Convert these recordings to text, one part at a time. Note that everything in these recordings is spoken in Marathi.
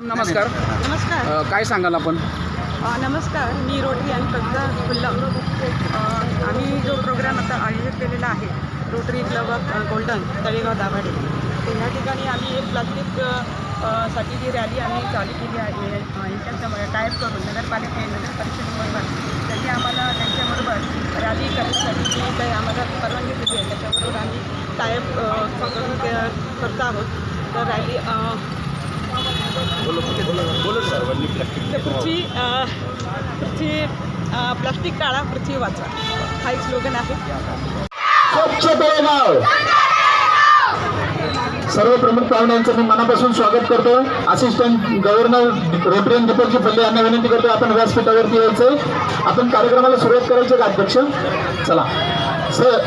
नमस्कार. नमस्कार. अ, काय सांगाल आपण? अ, नमस्कार. मी रोटरी आणि कविता अ, आम्ही जो प्रोग्राम आता आयोजित केलेला आहे Rotary Club of Golden Talegaon Dabhade. तर ह्या ठिकाणी आम्ही एक प्लास्टिक अ, अ, साठी जी रॅली आम्ही चालू केली आहे अ, यांच्यासमोर टाईप करून नगरपालिके नगर परिषदेबरोबर त्यांनी आम्हाला त्यांच्याबरोबर रॅली करण्यासाठी जी काही आम्हाला परवानगी दिली आहे त्याच्याबरोबर आम्ही ते करत आहोत. तर रॅली अ, पृथ्वी पृथ्वी प्लास्टिक टाळा पृथ्वी वाचा. हा एक स्लोगन आहे. स्वच्छ तळेगाव. सर्व प्रमुख पाहुण्यांचं मी मनापासून स्वागत करतो. Assistant governor Rotarian Deepakji Phalle यांना विनंती करतो आपण व्यासपीठावरती यायचं. आपण कार्यक्रमाला सुरुवात करायची का अध्यक्ष? चला. सर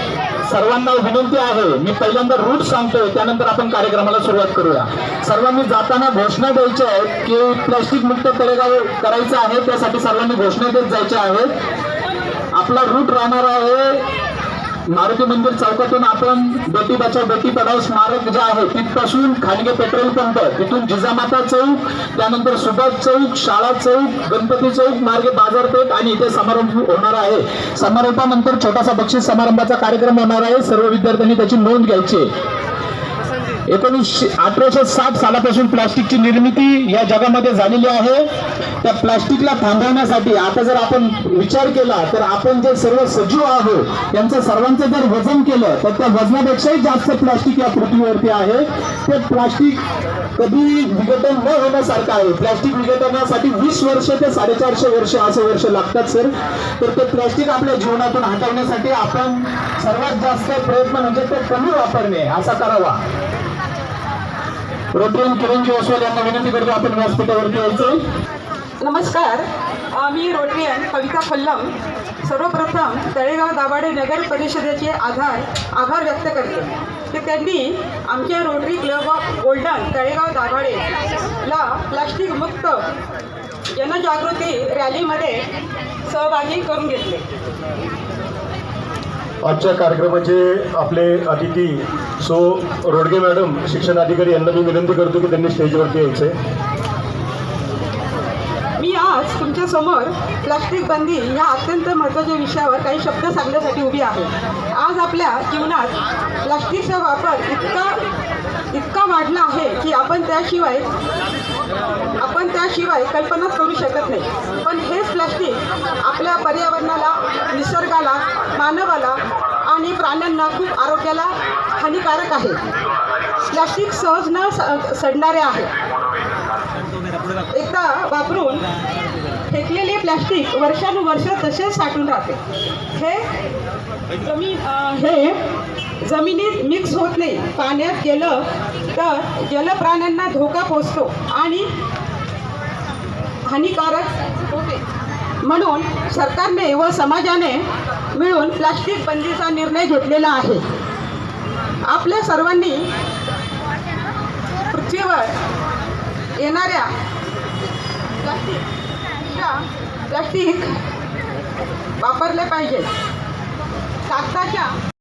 सर्वांना विनंती आहे. मी पहिल्यांदा रूट सांगतोय त्यानंतर आपण कार्यक्रमाला सुरुवात करूया. सर्वांनी जाताना घोषणा द्यायच्या आहेत की प्लॅस्टिक मुक्त तळेगाव करायचं आहे त्यासाठी सर्वांनी घोषणा देत जायच्या आहेत. आपला रूट राहणार आहे मारुती मंदिर चौकातून आपण बेटी बचाव बेटी पढाव स्मारक जे आहे तिथपासून खांडगे पेट्रोल पंप तिथून जिजामाता चौक त्यानंतर सुभाष चौक शाळा चौक गणपती चौक मार्गे बाजारपेठ आणि इथे समारंभ होणार आहे. समारंभानंतर छोटासा बक्षीस समारंभाचा कार्यक्रम होणार आहे. सर्व विद्यार्थ्यांनी त्याची नोंद घ्यायची. एकोणीसशे अठराशे साठ सालापासून प्लास्टिकची निर्मिती या जगामध्ये झालेली आहे. त्या प्लास्टिकला थांबवण्यासाठी आता जर आपण विचार केला तर आपण जे सर्व सजीव आहोत यांचं सर्वांचं जर वजन केलं तर त्या वजनापेक्षाही जास्त प्लास्टिक या पृथ्वीवरती आहे. ते प्लास्टिक कधी विघटन न होण्यासारखं आहे. प्लास्टिक विघटनासाठी वीस वर्ष ते साडेचारशे वर्ष असे वर्ष लागतात सर. तर ते प्लास्टिक आपल्या जीवनातून हटवण्यासाठी आपण सर्वात जास्त प्रयत्न म्हणजे ते कमी वापरणे असा करावा. रोटरीयन किरणजी ओसवाल यांना विनंती करतो आपण व्यासपीठावरती यायचं नमस्कार. मी रोटरियन कविता फल्लम. सर्वप्रथम तळेगाव दाभाडे नगर परिषदेचे आधार आभार व्यक्त करते. की त्यांनी आमच्या Rotary Club of Golden Talegaon दाभाडेला plastic मुक्त जनजागृती रॅलीमध्ये सहभागी करून घेतले. आजच्या कार्यक्रमाचे आपले अतिथी सो रोडगे मॅडम शिक्षण अधिकारी यांना मी विनंती करतो की त्यांनी स्टेजवरती यायचे. मी आज तुमच्यासमोर प्लास्टिक बंदी ह्या अत्यंत महत्त्वाच्या विषयावर काही शब्द सांगण्यासाठी उभी आहे. आज आपल्या जीवनात प्लास्टिकचा वापर इतका इतका वाढला आहे की आपण त्याशिवाय आपण त्याशिवाय कल्पनाच करू शकत नाही. पण हेच प्लास्टिक आपल्या पर्यावरणाला निसर्गाला मानवाला आणि प्राण्यांना खूप आरोग्याला हानिकारक आहे. प्लास्टिक सहज न सडणारे आहे. एकदा वापरून फेकलेले प्लास्टिक वर्षानुवर्ष तसेच साठून राहते. हे जमीन हे जमिनीत मिक्स होत नाही. पाण्यात गेलं तर जलप्राण्यांना धोका पोचतो आणि हानिकारक म्हणून सरकारने व समाजाने मिळून प्लास्टिक बंदीचा निर्णय घेतलेला आहे. आपल्या सर्वांनी पृथ्वीवर येणाऱ्या प्लास्टिक वापरले पाहिजे. कागदाच्या